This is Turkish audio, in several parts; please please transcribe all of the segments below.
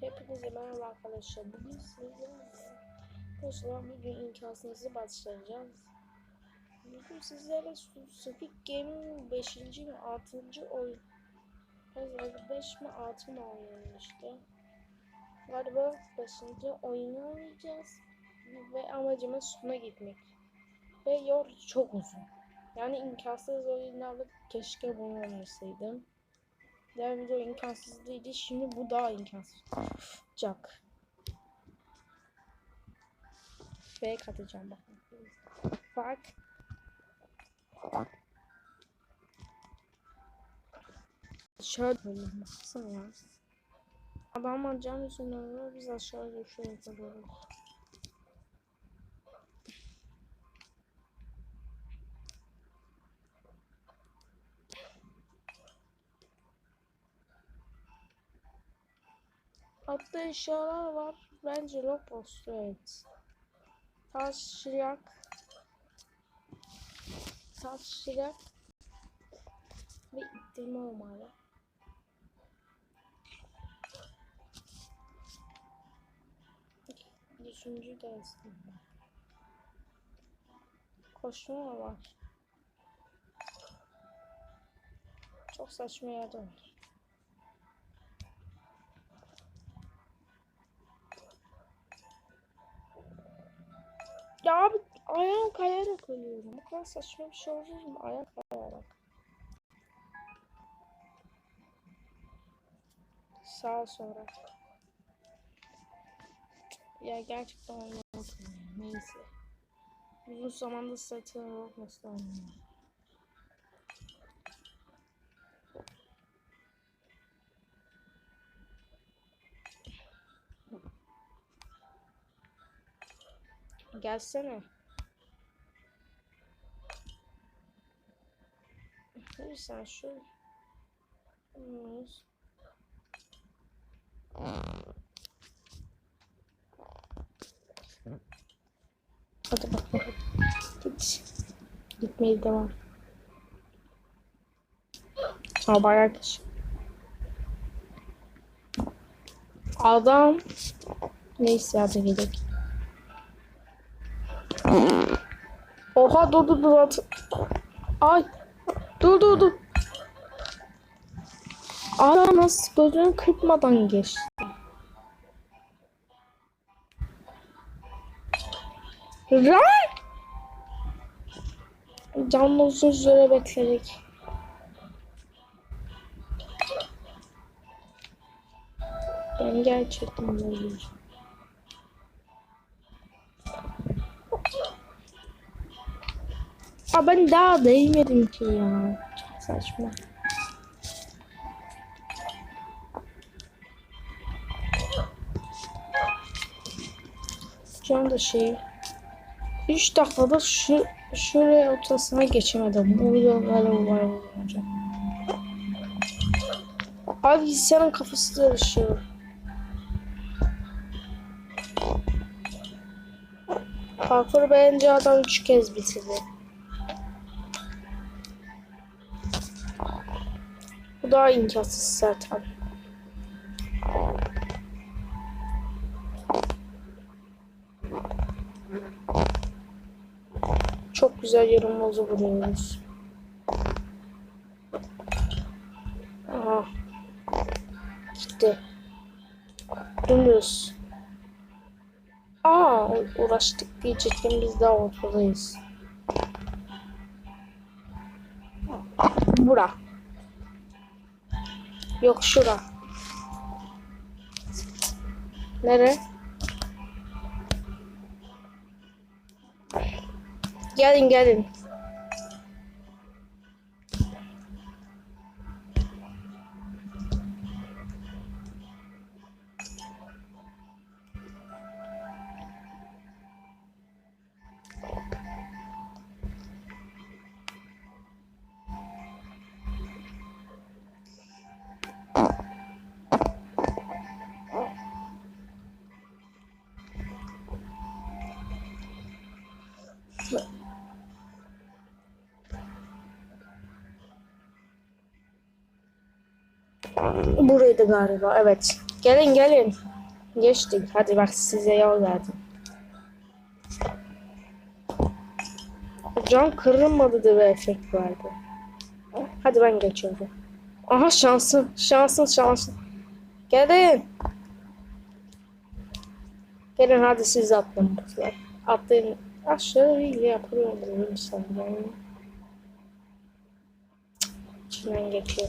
Hepinize merhaba arkadaşlar. Bugün sizlerle Dostlar bugün imkansızı başlayacağız. Bugün sizlerle Squid Game'in 5. mi 6. oyun. Galiba 5 mi 6 mı oynuyoruz işte. Galiba 5. oyunu oynayacağız. Ve amacımız sona gitmek. Ve yol çok uzun. Yani imkansız oyunlarda keşke bunu oynasaydım. Diğer video imkansız. Şimdi bu daha imkansız. Jack. Fake atacağım bakın. Bak. Aşağı böyle baksana ya. Cam yüzünden var. Biz aşağı düşüyoruz. Altta eşyalar var. Bence Lopos evet. Taş şirak. Taş şirak. Ve ittirme olmalı. Düşüncü gelsin. Koşma var. Çok saçma yerde Ya abi ayağım kayarak ölüyorum. Bu kadar saçma bir şey olur mu? Ayak kayarak. Sağ sonra. Ya gerçekten olmaz. Neyse. Uzun zamanda satın olmasın Gelsene. Hadi sen şu. Hadi bakalım. Git. Gitmeye devam. Aa bayağı kişi. Adam. Neyse hadi gidelim. Oha dur dur dur. Ay. Dur dur dur. Adam nasıl gözünü kırpmadan geçti. Lan! Canlı uzun süre bekledik. Ben gerçekten böyle. Aa ben daha değmedim ki ya. Çok saçma. Şu anda şey 3 dakikada şu şuraya ortasına geçemedim. Bu video böyle var olacak. Abi senin kafası karışıyor. Parkur bence adam 3 kez bitirdi. Bu daha imkansız zaten. Çok güzel yorumumuzu vuruyoruz. Aha. Gitti. Dümdüz. Aa uğraştık diyecekken biz daha ortadayız. Bura. Yok şura. Nere? Gelin gelin. Buraydı galiba evet. Gelin gelin. Geçtik. Hadi bak size yol verdim. Cam kırılmadı diye bir efekt vardı. Hadi ben geçiyorum. Aha şansın. Şansın şansın. Gelin. Gelin hadi siz atlayın. Atlayın. Aşağı iyi yapıyorum sanırım. İçinden geçiyor.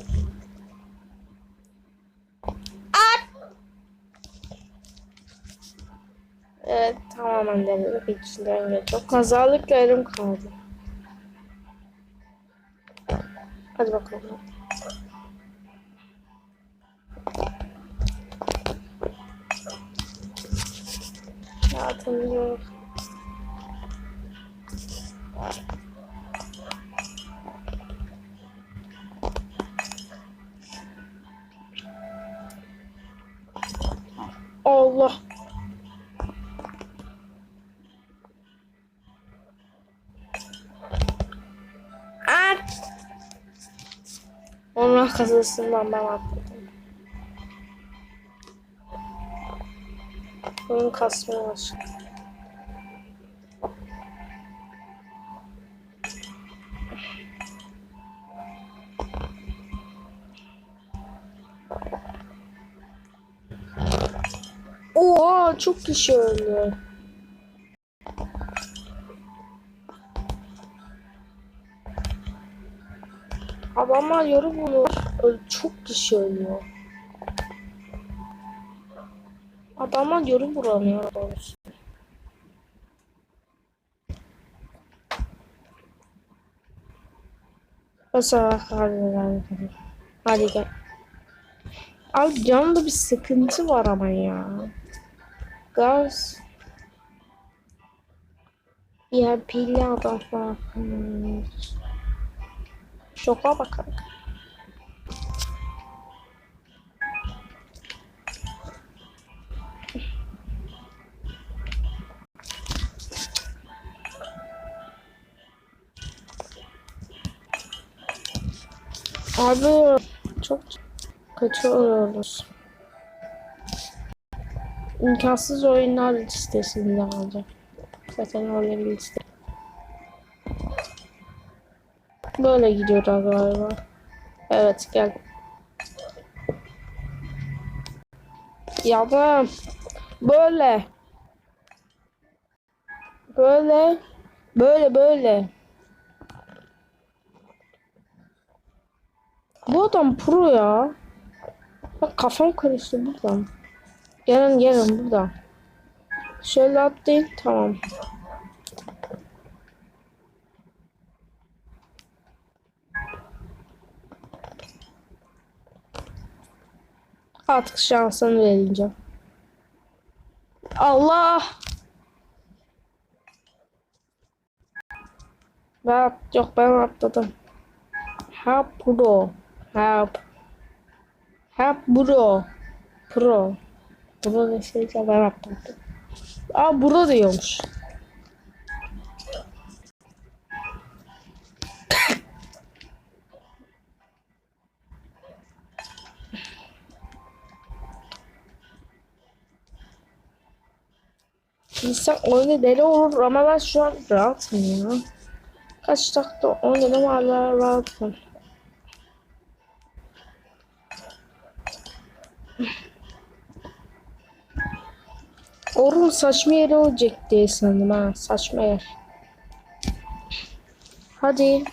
Evet tamamen denedik içinden geçiyor. Kazalıkla elim kaldı. Hadi bakalım. Zaten yok. Allah. At. Onun kazasından ben atladım. Oyun kasmaya başladı. Oha çok kişi öldü. Adamlar yarı bulur. Öl- Çok kişi ölüyor. Adamlar yarı vuramıyor doğrusu. Mesela hadi. Hadi gel. Abi canımda bir sıkıntı var ama ya. Gaz. Ya pilli adam falan. Hmm. Şoka bak. Abi çok kötü oluyoruz. İmkansız oyunlar listesinde alacak. Zaten öyle bir liste. Böyle gidiyor galiba. Evet gel. Ya da böyle. Böyle. Böyle böyle. Bu adam pro ya. Bak kafam karıştı buradan. Gelin gelin buradan. Şöyle atlayın tamam. Artık şansını vereceğim. Allah! Ben yok ben atladım. Ha pro. Ha Ha pro. Pro. Pro ne şeyse ben atladım. Aa pro diyormuş. İnsan oyunu deli olur ama ben şu an rahatım ya. Kaç dakika oynadım hala rahatım. Orun saçma yeri olacak diye sandım ha. Saçma yer. Hadi.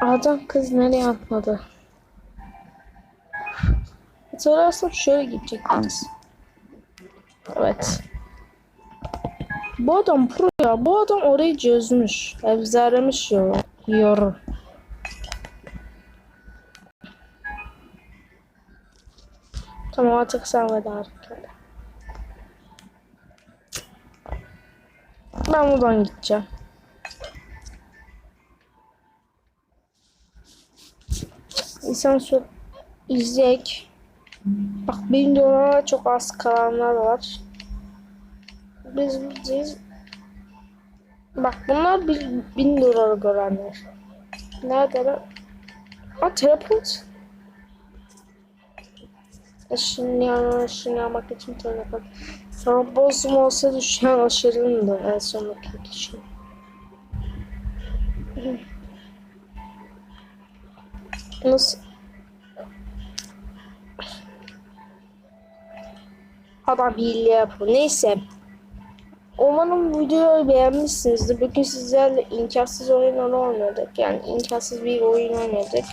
Adam kız nereye atladı? Hatırlarsam şöyle gidecektiniz. Evet. Bu adam pro. Bu adam orayı çözmüş. Evzelemiş ya. Yor. Tamam artık sen veda hareket. Ben buradan gideceğim. İnsan su izleyek. Bak bin dolara çok az kalanlar var. Biz biz Bak bunlar bir, bin dolara görenler. Neredeler? Ha teleport. Şimdi yapmak için tırnak at. Sonra bozum olsaydı şu an aşırındı en sondaki kişi. Nasıl? Adam hile yapıyor. Neyse. Umarım videoyu beğenmişsinizdir. Bugün sizlerle imkansız oyunları oynadık. Yani imkansız bir oyun oynadık.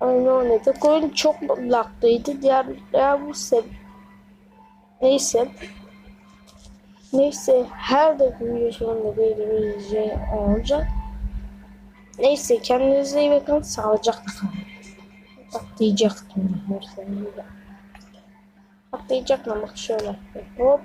Oyun oynadık. Oyun çok laklıydı. Diğer, diğer bu seb Neyse. Neyse. Her dakika video sonunda böyle bir şey olacak. Neyse kendinize iyi bakın. Sağlıcakla kalın. Atlayacaktım. Atlayacaktım bak şöyle. Hop.